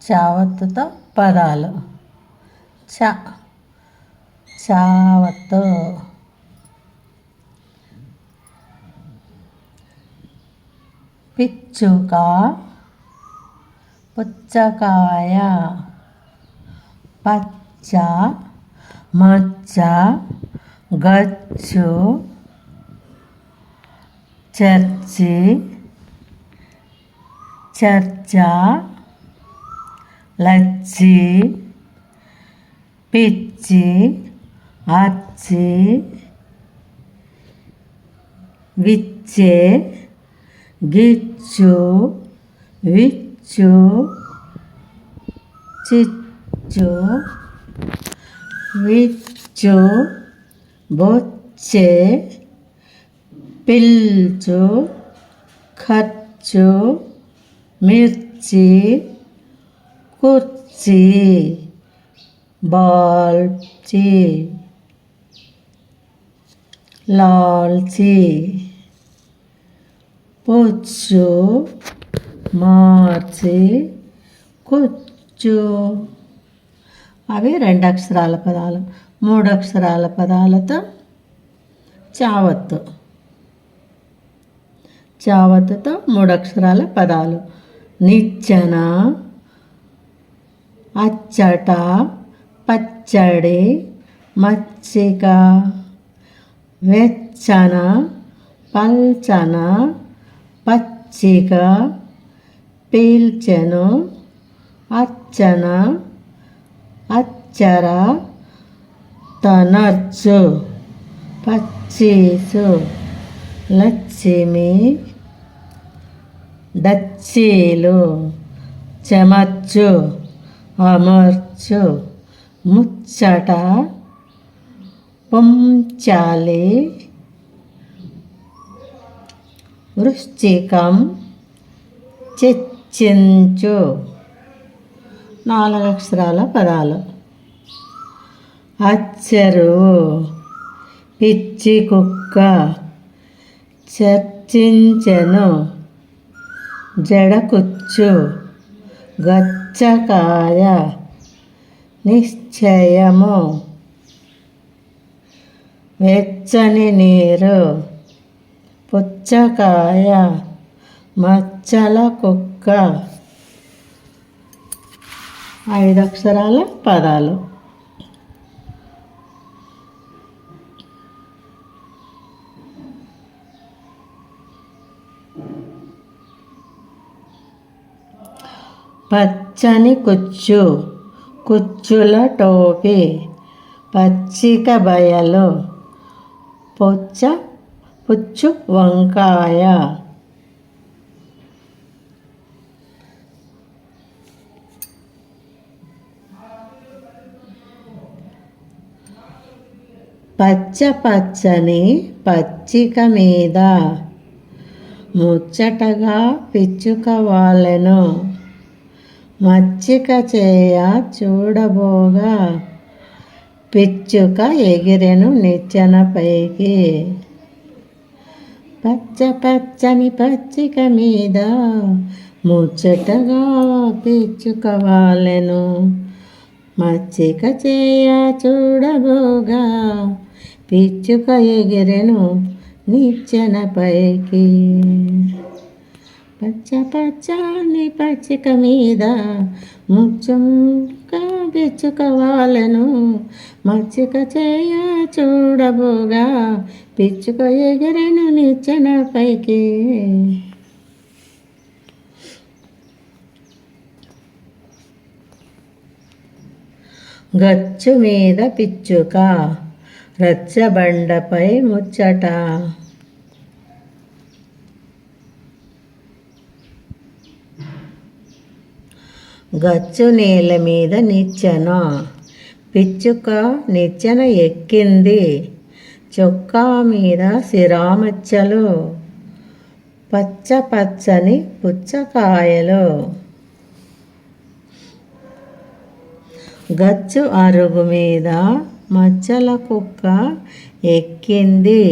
చావత్తుతో పదాలు. చ చావత్తు. పిచ్చుక పుచ్చకాయ పచ్చ మచ్చ గచ్చు చర్చి చర్చ 랐지, 삐지, 아지, 위째, 기초, 위쪽, 지쪽, 위쪽, 못째, 빌조, 갓조, 밀지, కుర్చీ బాల్చి లాల్చి పుచ్చు మార్చి కుచ్చు. అవి రెండు అక్షరాల పదాలు మూడు అక్షరాల పదాలతో చావత్తు. చావత్తుతో మూడు అక్షరాల పదాలు. నిచ్చెన అచ్చట పచ్చడి మచ్చిక వెచ్చన పల్చన పచ్చిక. పీల్చెను అచ్చన అచ్చర తనర్చు. పచ్చీసు లక్ష్మి దచ్చీలు చెమచ్చు అమర్చు ముచ్చట పుంచాలి. వృశ్చికం చర్చించు. నాలుగు అక్షరాల పదాలు. అచ్చరు పిచ్చి కుక్క చర్చించను. జడకుచ్చు గచ్చకాయ నిశ్చయము. వెచ్చని నీరు పుచ్చకాయ మచ్చల కుక్క. ఐదు అక్షరాల పదాలు. పచ్చని కుచ్చు కుచ్చుల టోపీ పచ్చిక బయలు పొచ్చ పుచ్చు వంకాయ. పచ్చ పచ్చని పచ్చిక మీద ముచ్చటగా పిచ్చుక మచ్చిక చేయ చూడబోగా. పిచ్చుక ఎగిరెను నిచ్చెన పైకి. పచ్చ పచ్చని పచ్చిక మీద ముచ్చటగా పిచ్చుక మచ్చిక చేయ చూడబోగా. పిచ్చుక ఎగిరెను నిచ్చెన పైకి. పచ్చ పచ్చని పచ్చిక మీద ముచ్చంక పిచ్చుకవాలను మచ్చిక చేయ చూడబోగా పిచ్చుక ఎగరను నిచ్చెన పైకి. గచ్చు మీద పిచ్చుక రచ్చబండపై ముచ్చట. గచ్చు నేల మీద నిచ్చెన. పిచ్చుక నిచ్చెన ఎక్కింది. చొక్కా మీద సిరామచ్చలు. పచ్చ పచ్చని పుచ్చకాయలు. గచ్చు అరుగు మీద మచ్చల కుక్క ఎక్కింది.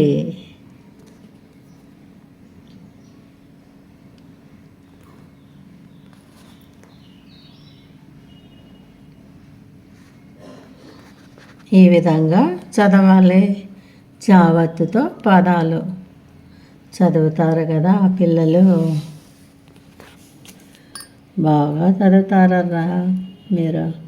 ఈ విధంగా చదవాలి చావత్తుతో పదాలు. చదువుతారు కదా ఆ పిల్లలు. బాగా చదువుతారా మీరు.